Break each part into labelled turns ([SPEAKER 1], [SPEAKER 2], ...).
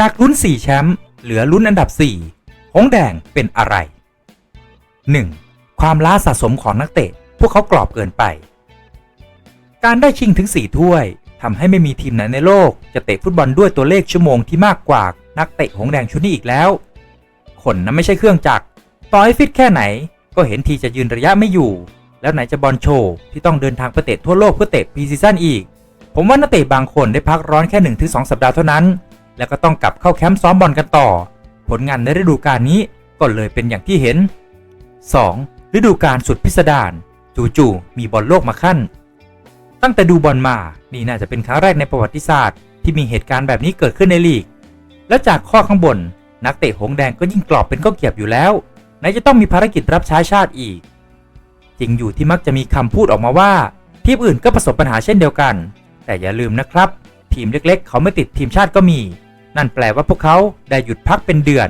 [SPEAKER 1] จากลุ้น 4 แชมป์เหลือลุ้นอันดับ 4 หงแดงเป็นอะไร 1. ความล้าสะสมของนักเตะ พวกเขากรอบเกินไป การได้ชิงถึง 4 ถ้วยทำให้ไม่มีทีมไหนในโลก จะเตะฟุตบอลด้วยตัวเลขชั่วโมงที่มากกว่านักเตะหงแดงชุดนี้อีกแล้ว คนนั้นไม่ใช่เครื่องจักรต่อให้ฟิตแค่ไหน ก็เห็นทีจะยืนระยะไม่อยู่ แล้วไหนจะบอลโชว์ที่ต้องเดินทางไปเตะทั่วโลกเพื่อเตะพรีซีซั่นอีก ผมว่านักเตะบางคนได้พักร้อนแค่ 1-2สสัปดาห์เท่านั้น แล้วก็ต้องกลับเข้าแคมป์ซ้อมบอลกันต่อ ผลงานในฤดูกาลนี้ก็เลยเป็นอย่างที่เห็น 2. ฤดูกาลสุดพิสดารจู่ๆมีบอลโลกมาขั้น ตั้งแต่ดูบอลมา นี่น่าจะเป็นครั้งแรกในประวัติศาสตร์ ที่มีเหตุการณ์แบบนี้เกิดขึ้นในลีก และจากข้อข้างบน นักเตะหงแดงก็ยิ่งกรอบเป็นข้าวเกียบอยู่แล้วไหนจะต้องมีภารกิจรับใช้ชาติอีก จริงอยู่ที่มักจะมีคำพูดออกมาว่า ทีมอื่นก็ประสบปัญหาเช่นเดียวกัน แต่อย่าลืมนะครับ ทีมเล็กๆ เขาไม่ติดทีมชาติก็มี นั่นแปลว่าพวกเขาได้หยุดพักเป็นเดือน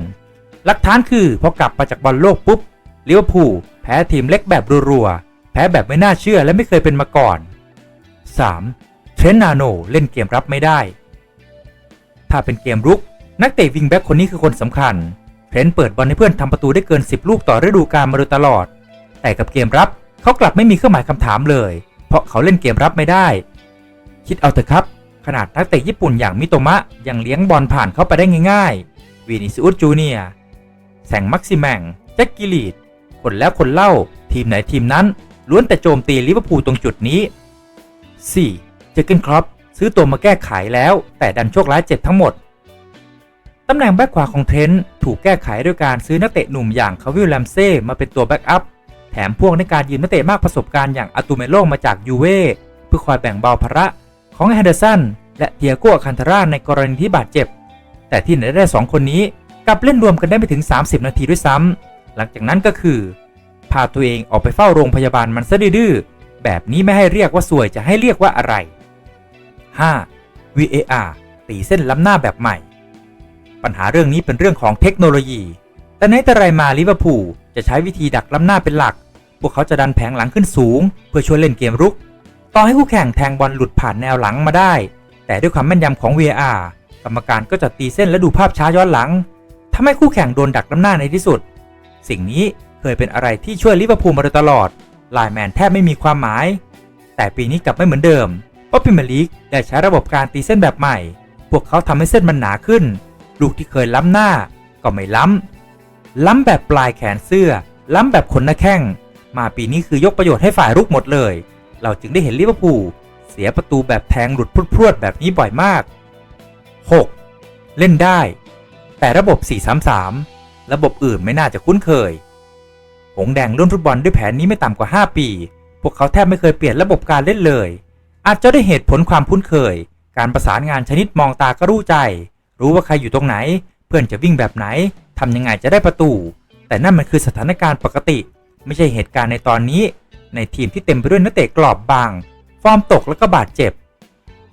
[SPEAKER 1] หลักฐานคือพอกลับมาจากบอลโลกปุ๊บลิเวอร์พูลแพ้ทีมเล็กแบบรัวๆ แพ้แบบไม่น่าเชื่อและไม่เคยเป็นมาก่อน 3. เทรนนาโนเล่นเกมรับไม่ได้ ถ้าเป็นเกมรุก นักเตะวิงแบ็กคนนี้คือคนสำคัญ เทรนเปิดบอลให้เพื่อนทำประตูได้เกิน 10 ลูกต่อฤดูกาลมาโดยตลอด แต่กับเกมรับเขากลับไม่มีเครื่องหมายคำถามเลย เพราะเขาเล่นเกมรับไม่ได้ คิดเอาเถอะครับ ขนาดนักเตะญี่ปุ่นอย่างมิโตมะยังเลี้ยงบอลผ่านเข้าไปได้ง่ายๆ วีนิซิอุสจูเนียแสงมักซิแมงแจ็คกิลีดคนแล้วคนเล่า ทีมไหนทีมนั้น ล้วนแต่โจมตีลิเวอร์พูลตรงจุดนี้ 4. เจอเกนครอปซื้อตัวมาแก้ไขแล้ว แต่ดันโชคร้ายเจ็บทั้งหมด ตำแหน่งแบ็กขวาของเทรนต์ถูกแก้ไขด้วยการซื้อนักเตะหนุ่มอย่างคาวิลแลมเซ่มาเป็นตัวแบ็กอัพแถมพ่วงในการยืมนักเตะมากประสบการณ์อย่างอาตูเมโลมาจากยูเว่เพื่อคอยแบ่งเบาภาระ ของแฮนเดอร์สันและเทียโกอาคันทาราในกรณีที่บาดเจ็บ แต่ที่ไหนได้สองคนนี้กลับเล่นรวมกันได้ไม่ถึง 30 นาทีด้วยซ้ำหลังจากนั้นก็คือ พาตัวเองออกไปเฝ้าโรงพยาบาลมันซะดื้อแบบนี้ไม่ให้เรียกว่าสวยจะให้เรียกว่าอะไร 5. VAR ตีเส้นล้ำหน้าแบบใหม่ ปัญหาเรื่องนี้เป็นเรื่องของเทคโนโลยี แต่ในแต่ไรมาลิเวอร์พูลจะใช้วิธีดักล้ำหน้าเป็นหลัก พวกเขาจะดันแผงหลังขึ้นสูง เพื่อช่วยเล่นเกมรุก ต่อให้คู่แข่งแทงบอลหลุดผ่านแนวหลังมาได้ แต่ด้วยความแม่นยำของ VAR กรรมการก็จะตีเส้นและดูภาพช้าย้อนหลังทำให้คู่แข่งโดนดักล้ำหน้าในที่สุด สิ่งนี้เคยเป็นอะไรที่ช่วยลิเวอร์พูลมาโดยตลอดไลแมนแทบไม่มีความหมาย แต่ปีนี้กลับไม่เหมือนเดิมเพราะพรีเมลีกได้ใช้ระบบการตีเส้นแบบใหม่ พวกเขาทำให้เส้นมันหนาขึ้น ลูกที่เคยล้ำหน้าก็ไม่ล้ำ ล้ำแบบปลายแขนเสื้อ ล้ำแบบขนหน้าแข้ง มาปีนี้คือยกประโยชน์ให้ฝ่ายรุกหมดเลย เราจึงได้เห็นลิเวอร์พูลเสียประตูแบบแทงหลุดพรวดๆแบบนี้บ่อยมาก 6. เล่นได้ แต่ระบบ 4-3-3 ระบบอื่นไม่น่าจะคุ้นเคย หงแดงเล่นฟุตบอลด้วยแผนนี้ไม่ต่ำกว่า 5 ปี พวกเขาแทบไม่เคยเปลี่ยนระบบการเล่นเลย อาจจะได้เหตุผลความคุ้นเคย การประสานงานชนิดมองตาก็รู้ใจ รู้ว่าใครอยู่ตรงไหน เพื่อนจะวิ่งแบบไหนทำยังไงจะได้ประตู แต่นั่นมันคือสถานการณ์ปกติ ไม่ใช่เหตุการณ์ในตอนนี้ ในทีมที่เต็มไปด้วยนักเตะกรอบบาง ฟอร์มตกแล้วก็บาดเจ็บ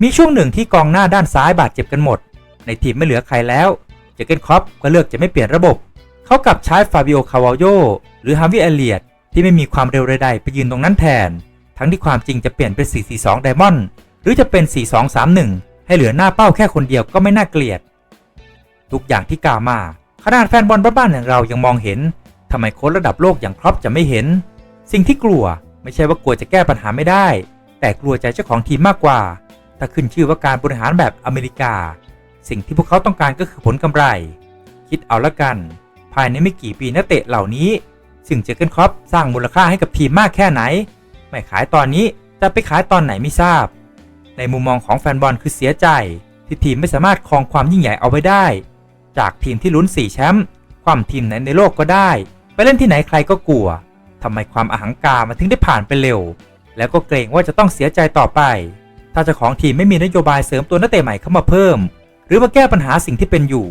[SPEAKER 1] มีช่วงหนึ่งที่กองหน้าด้านซ้ายบาดเจ็บกันหมด ในทีมไม่เหลือใครแล้วเจเกนครอปก็เลือกจะไม่เปลี่ยนระบบ เขากลับใช้ฟาบิโอคาวาโยหรือฮาวิเอเลียดที่ไม่มีความเร็วใดๆไปยืนตรงนั้นแทน ทั้งที่ความจริงจะเปลี่ยนเป็น 4-4-2 ไดมอนด์หรือจะเป็น 4-2-3-1 ให้เหลือหน้าเป้าแค่คนเดียวก็ไม่น่าเกลียด ทุกอย่างที่กล่าวมาขนาดแฟนบอลบ้านๆอย่างเรายังมองเห็นทำไมโค้ชระดับโลกอย่างครอปจะไม่เห็น สิ่งที่กลัว ไม่ใช่ว่ากลัวจะแก้ปัญหาไม่ได้ แต่กลัวใจเจ้าของทีมมากกว่า ถ้าขึ้นชื่อว่าการบริหารแบบอเมริกา สิ่งที่พวกเขาต้องการก็คือผลกำไร คิดเอาละกัน ภายในไม่กี่ปีนักเตะเหล่านี้ ซึ่งเจอเกนครอปสร้างมูลค่าให้กับทีมมากแค่ไหน ไม่ขายตอนนี้จะไปขายตอนไหนไม่ทราบ ในมุมมองของแฟนบอลคือเสียใจที่ทีมไม่สามารถครองความยิ่งใหญ่เอาไว้ได้ จากทีมที่ลุ้น4แชมป์ความทีมไหนในโลกก็ได้ ไปเล่นที่ไหนใครก็กลัว ทำไมความอหังการมาถึงได้ผ่านไปเร็ว แล้วก็เกรงว่าจะต้องเสียใจต่อไป ถ้าเจ้าของทีมไม่มีนโยบายเสริมตัวนักเตะใหม่เข้ามาเพิ่ม หรือมาแก้ปัญหาสิ่งที่เป็นอยู่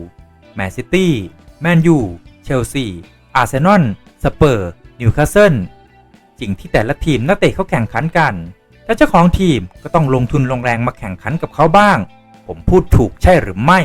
[SPEAKER 1] แมนซิตี้แมนยูเชลซีอาร์เซนอลสเปอร์นิวคาสเซิลสิ่งที่แต่ละทีมนักเตะเขาแข่งขันกันและเจ้าของทีมก็ต้องลงทุนลงแรงมาแข่งขันกับเขาบ้าง ผมพูดถูกใช่หรือไม่